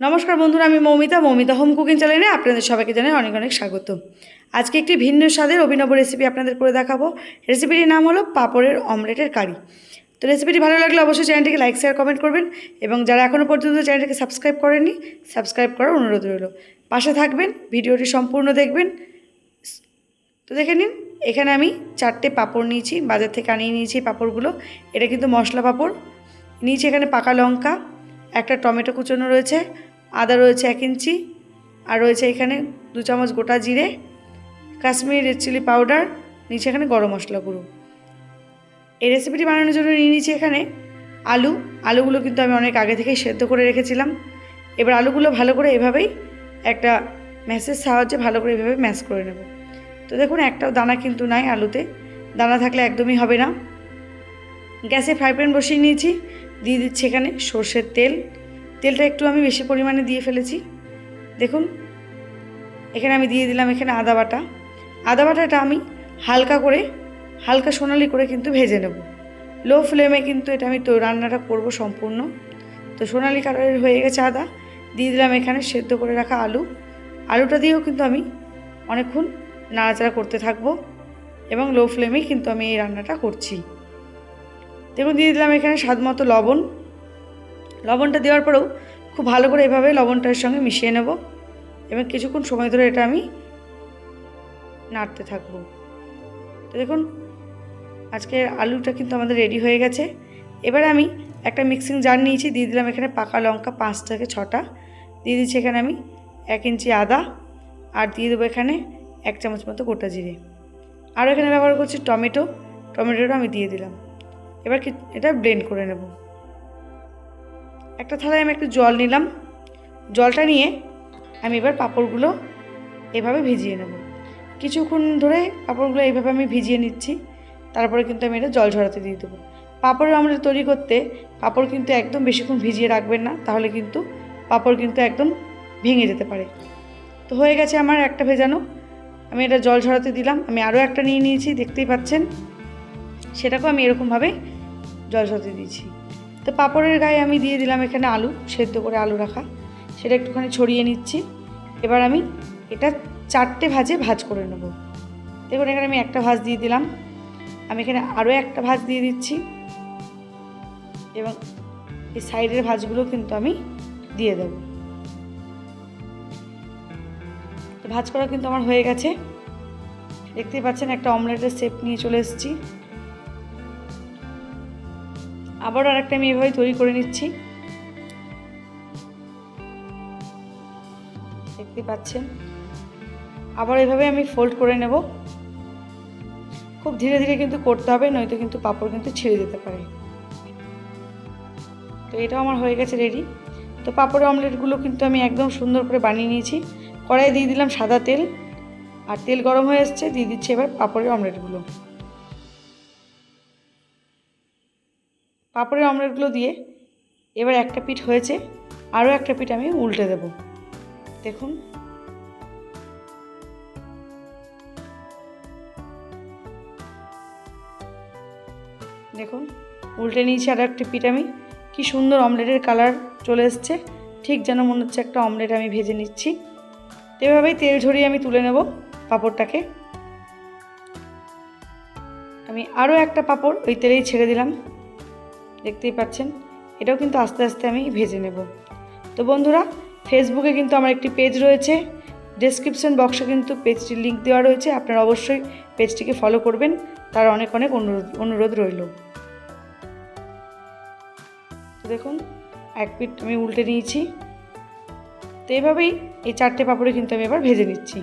নমস্কার বন্ধুরা, আমি মৌমিতা মৌমিতা হোম কুকিং চ্যানেলে আপনাদের সবাইকে জানাই অনেক অনেক স্বাগত। আজকে একটি ভিন্ন স্বাদের অভিনব রেসিপি আপনাদের করে দেখাবো। রেসিপিটির নাম হলো পাপড়ের অমলেটের কারি। তো রেসিপিটি ভালো লাগলে অবশ্যই চ্যানেলটিকে লাইক শেয়ার কমেন্ট করবেন এবং যারা এখনও পর্যন্ত চ্যানেলটিকে সাবস্ক্রাইব করেননি সাবস্ক্রাইব করার অনুরোধ রইল। পাশে থাকবেন, ভিডিওটি সম্পূর্ণ দেখবেন। তো দেখে নিন, এখানে আমি চারটে পাপড় নিয়েছি, বাজার থেকে আনিয়ে নিয়েছি পাপড়গুলো। এটা কিন্তু মশলা পাপড়। নিয়েছি এখানে পাকা লঙ্কা, একটা টমেটো কুচনো রয়েছে আদা রয়েছে এক ইঞ্চি, আর রয়েছে এখানে দু চামচ গোটা জিরে, কাশ্মীরি রেড চিলি পাউডার, নিচে এখানে গরম মশলা গুঁড়ো। এই রেসিপিটি বানানোর জন্য নিয়ে নিয়েছি এখানে আলু। আলুগুলো কিন্তু আমি অনেক আগে থেকেই সেদ্ধ করে রেখেছিলাম। এবার আলুগুলো ভালো করে এভাবেই একটা ম্যাসের সাহায্যে ভালো করে এভাবে ম্যাশ করে নেব। তো দেখুন, একটাও দানা কিন্তু নাই আলুতে। দানা থাকলে একদমই হবে না। গ্যাসে ফ্রাই প্যান বসিয়ে নিয়েছি। দিয়ে দিচ্ছি এখানে সর্ষের তেল। তেলটা একটু আমি বেশি পরিমাণে দিয়ে ফেলেছি। দেখুন, এখানে আমি দিয়ে দিলাম এখানে আদা বাটা। আদা বাটাটা আমি হালকা করে, হালকা সোনালি করে কিন্তু ভেজে নেব। লো ফ্লেমে কিন্তু এটা আমি তো রান্নাটা করব সম্পূর্ণ। তো সোনালি কালারের হয়ে গেছে আদা। দিয়ে দিলাম এখানে সেদ্ধ করে রাখা আলু। আলুটা দিয়েও কিন্তু আমি অনেকক্ষণ নাড়াচাড়া করতে থাকব এবং লো ফ্লেমেই কিন্তু আমি এই রান্নাটা করছি। দেখুন, দিয়ে দিলাম এখানে স্বাদ মতো লবণ। লবণটা দেওয়ার পরেও খুব ভালো করে এভাবে লবণটার সঙ্গে মিশিয়ে নেব এবং কিছুক্ষণ সময় ধরে এটা আমি নাড়তে থাকব। তো দেখুন, আজকে আলুটা কিন্তু আমাদের রেডি হয়ে গেছে। এবারে আমি একটা মিক্সিং জার নিয়েছি, দিয়ে দিলাম এখানে পাকা লঙ্কা পাঁচ থেকে ছটা। দিয়ে দিচ্ছি এখানে আমি এক ইঞ্চি আদা আর দিয়ে দেবো এখানে এক চামচ মতো গোটা জিরে। আরও এখানে ব্যবহার করছি টমেটো। টমেটোটা আমি দিয়ে দিলাম। এবার এটা ব্লেন্ড করে নেব। একটা থালায় আমি একটু জল নিলাম। জলটা নিয়ে আমি এবার পাঁপড়গুলো এভাবে ভিজিয়ে নেব। কিছুক্ষণ ধরে পাঁপড়গুলো এইভাবে আমি ভিজিয়ে নিচ্ছি। তারপরে কিন্তু আমি এটা জল ঝরাতে দিয়ে দেবো। পাঁপড়ের আমলেট তৈরি করতে পাঁপড় কিন্তু একদম বেশিক্ষণ ভিজিয়ে রাখবেন না, তাহলে কিন্তু পাঁপড় কিন্তু একদম ভেঙে যেতে পারে। তো হয়ে গেছে আমার একটা ভেজানো। আমি এটা জল ঝরাতে দিলাম। আমি আরও একটা নিয়ে নিয়েছি, দেখতেই পাচ্ছেন। সেটাকেও আমি এরকমভাবে জল ঝরাতে দিয়েছি। তো পাঁপড়ের গায়ে আমি দিয়ে দিলাম এখানে আলু, সেদ্ধ করে আলু রাখা। সেটা একটুখানি ছড়িয়ে নিচ্ছি। এবার আমি এটা চারটে ভাজে ভাজ করে নেব। দেখুন, এখানে আমি একটা ভাজ দিয়ে দিলাম। আমি এখানে আরও একটা ভাজ দিয়ে দিচ্ছি। এবং এই সাইডের ভাজগুলো কিন্তু আমি দিয়ে দেব। ভাজ করা কিন্তু আমার হয়ে গেছে। দেখতেই পাচ্ছেন, একটা অমলেটের শেপ নিয়ে চলে এসেছি। আবার আর একটা আমি এভাবে তৈরি করে নিচ্ছি। দেখতে পাচ্ছেন? আবার এভাবে আমি ফোল্ড করে নেব। খুব ধীরে ধীরে কিন্তু করতে হবে, নয়তো কিন্তু পাপড় কিন্তু ছিঁড়ে যেতে পারে। তো এটাও আমার হয়ে গেছে রেডি তো পাঁপড়ের অমলেটগুলো কিন্তু আমি একদম সুন্দর করে বানিয়ে নিয়েছি। কড়াই দিয়ে দিলাম সাদা তেল। আর তেল গরম হয়ে এসছে, দিয়ে দিচ্ছি এবার পাপড়ের অমলেটগুলো পাঁপড়ের অমলেটগুলো দিয়ে এবার একটা পিঠ হয়েছে, আরও একটা পিঠ আমি উল্টে দেব। দেখুন। দেখুন, উল্টে নিয়েছি আর একটা পিঠ আমি। কি সুন্দর অমলেটের কালার চলে এসছে। ঠিক যেন মনে হচ্ছে একটা অমলেট আমি ভেজে নিচ্ছি। এভাবেই তেল ঝরিয়ে আমি তুলে নেব পাঁপড়টাকে। আমি আরও একটা পাঁপড় ওই তেলেই ছেড়ে দিলাম। দেখতেই পাচ্ছেন? এটাও কিন্তু আস্তে আস্তে আমি ভেজে নেব। তো বন্ধুরা ফেসবুকে কিন্তু আমার একটি পেজ রয়েছে। ডেসক্রিপশন বক্সে কিন্তু পেজটির লিঙ্ক দেওয়া রয়েছে। আপনারা অবশ্যই পেজটিকে ফলো করবেন। তার অনেক অনেক অনুরোধ অনুরোধ রইল। দেখুন, এক পিঠ আমি উল্টে নিয়েছি। তো এইভাবেই এই চারটে পাঁপড়ে কিন্তু আমি এবার ভেজে নিচ্ছি।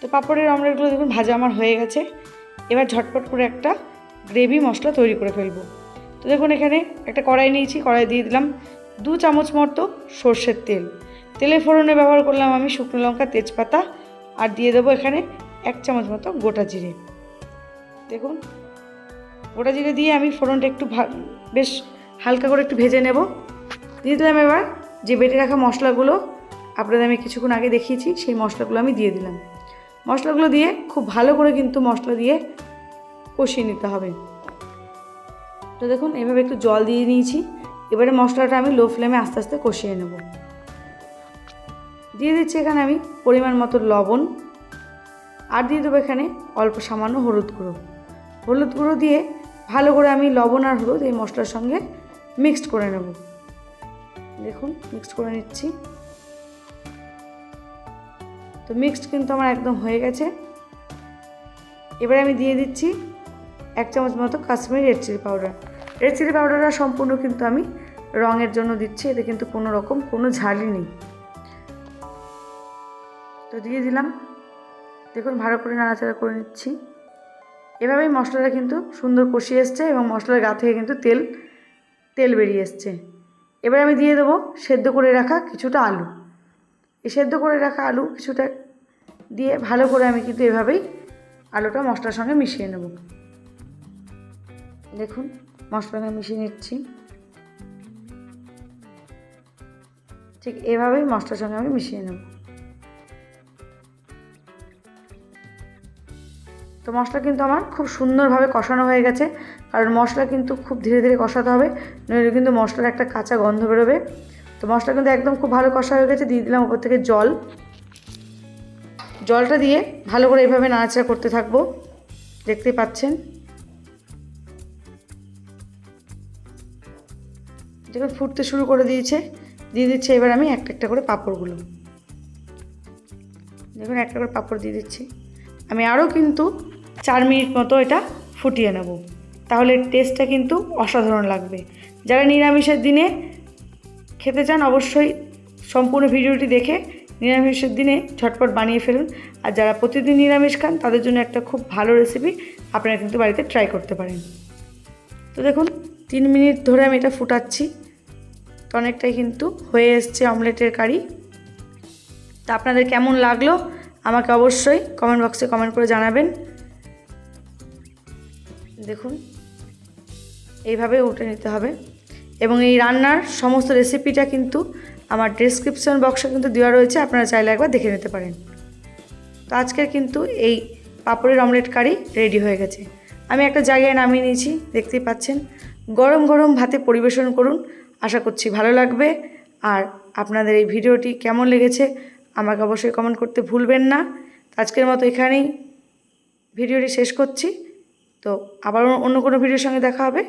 তো পাঁপড়ের অমলেটগুলো দেখুন, ভাজা আমার হয়ে গেছে। এবার ঝটপট করে একটা গ্রেভি মশলা তৈরি করে ফেলব। তো দেখুন এখানে একটা কড়াই নিয়েছি, কড়াই দিয়ে দিলাম দু চামচ মতো সর্ষের তেল। তেলের ফোড়নে ব্যবহার করলাম আমি শুকনো লঙ্কা, তেজপাতা আর দিয়ে দেবো এখানে এক চামচ মতো গোটা জিরে। দেখুন, গোটা জিরে দিয়ে আমি ফোড়নটা একটু বেশ হালকা করে একটু ভেজে নেব। দিয়ে দিলাম এবার যে বেটে রাখা মশলাগুলো, আপনাদের আমি কিছুক্ষণ আগে দেখিয়েছি, সেই মশলাগুলো আমি দিয়ে দিলাম। মশলাগুলো দিয়ে খুব ভালো করে কিন্তু মশলা দিয়ে কষিয়ে নিতে হবে। তো দেখুন, এভাবে একটু জল দিয়ে নিয়েছি। এবারে মশলাটা আমি লো ফ্লেমে আস্তে আস্তে কষিয়ে নেব। দিয়ে দিচ্ছি এখানে আমি পরিমাণ মতো লবণ। আর দিয়ে দেবো এখানে অল্প সামান্য হলুদ গুঁড়ো। হলুদ গুঁড়ো দিয়ে ভালো করে আমি লবণ আর হলুদ এই মশলার সঙ্গে মিক্সড করে নেব। দেখুন মিক্সড করে নিচ্ছি। তো মিক্সড কিন্তু আমার একদম হয়ে গেছে। এবারে আমি দিয়ে দিচ্ছি এক চামচ মতো Kashmiri red chili powder red chili পাউডারটা সম্পূর্ণ কিন্তু আমি রঙের জন্য দিচ্ছি, এতে কিন্তু কোনো রকম কোনো ঝালই নেই। তো দিয়ে দিলাম। দেখুন, ভালো করে নাড়াচাড়া করে নিচ্ছি। এভাবেই মশলাটা কিন্তু সুন্দর কষিয়ে এসছে এবং মশলার গা থেকে কিন্তু তেল তেল বেরিয়ে এসছে। এবার আমি দিয়ে দেবো সেদ্ধ করে রাখা কিছুটা আলু। এই সেদ্ধ করে রাখা আলু কিছুটা দিয়ে ভালো করে আমি কিন্তু এভাবেই আলুটা মশলার সঙ্গে মিশিয়ে নেব। দেখুন মশলাটা মিশিয়ে নিচ্ছি। ঠিক এভাবেই মশলার সঙ্গে আমি মিশিয়ে নেব। তো মশলা কিন্তু আমার খুব সুন্দরভাবে কষানো হয়ে গেছে, কারণ মশলা কিন্তু খুব ধীরে ধীরে কষাতে হবে, নইলে কিন্তু মশলার একটা কাঁচা গন্ধ বেরোবে। তো মশলা কিন্তু একদম খুব ভালো কষা হয়ে গেছে, দিয়ে দিলাম ওপর থেকে জল। জলটা দিয়ে ভালো করে এইভাবে নাড়াচাড়া করতে থাকব দেখতেই পাচ্ছেন। যখন ফুটতে শুরু করে দিয়েছে। দিয়ে দিচ্ছে এবার আমি একটা একটা করে পাঁপড়গুলো। দেখুন, একটা করে পাঁপড় দিয়ে দিচ্ছি। আমি আরও কিন্তু চার মিনিট মতো এটা ফুটিয়ে নেব। তাহলে টেস্টটা কিন্তু অসাধারণ লাগবে। যারা নিরামিষের দিনে খেতে চান, অবশ্যই সম্পূর্ণ ভিডিওটি দেখে নিরামিষের দিনে ঝটপট বানিয়ে ফেলুন। আর যারা প্রতিদিন নিরামিষ খান, তাদের জন্য একটা খুব ভালো রেসিপি আপনারা কিন্তু বাড়িতে ট্রাই করতে পারেন। তো দেখুন, তিন মিনিট ধরে আমি এটা ফুটাচ্ছি। তো অনেকটাই কিন্তু হয়ে এসছে অমলেটের কারি। তা আপনাদের কেমন লাগল? আমাকে অবশ্যই কমেন্ট বক্সে কমেন্ট করে জানাবেন। দেখুন, এইভাবে উঠে নিতে হবে। এবং এই রান্নার সমস্ত রেসিপিটা কিন্তু আমার ডেসক্রিপশন বক্সে কিন্তু দেওয়া রয়েছে, আপনারা চাইলে একবার দেখে নিতে পারেন। তো আজকের কিন্তু এই পাপড়ের অমলেট কারি রেডি হয়ে গেছে। আমি একটা জায়গায় নামিয়ে নিয়েছি, দেখতেই পাচ্ছেন। গরম গরম ভাতে পরিবেশন করুন। আশা করছি ভালো লাগবে। আর আপনাদের এই ভিডিওটি কেমন লেগেছে আমাকে অবশ্যই কমেন্ট করতে ভুলবেন না। আজকের মতো এখানেই ভিডিওটি শেষ করছি। তো আবার অন্য কোনো ভিডিওর সঙ্গে দেখা হবে।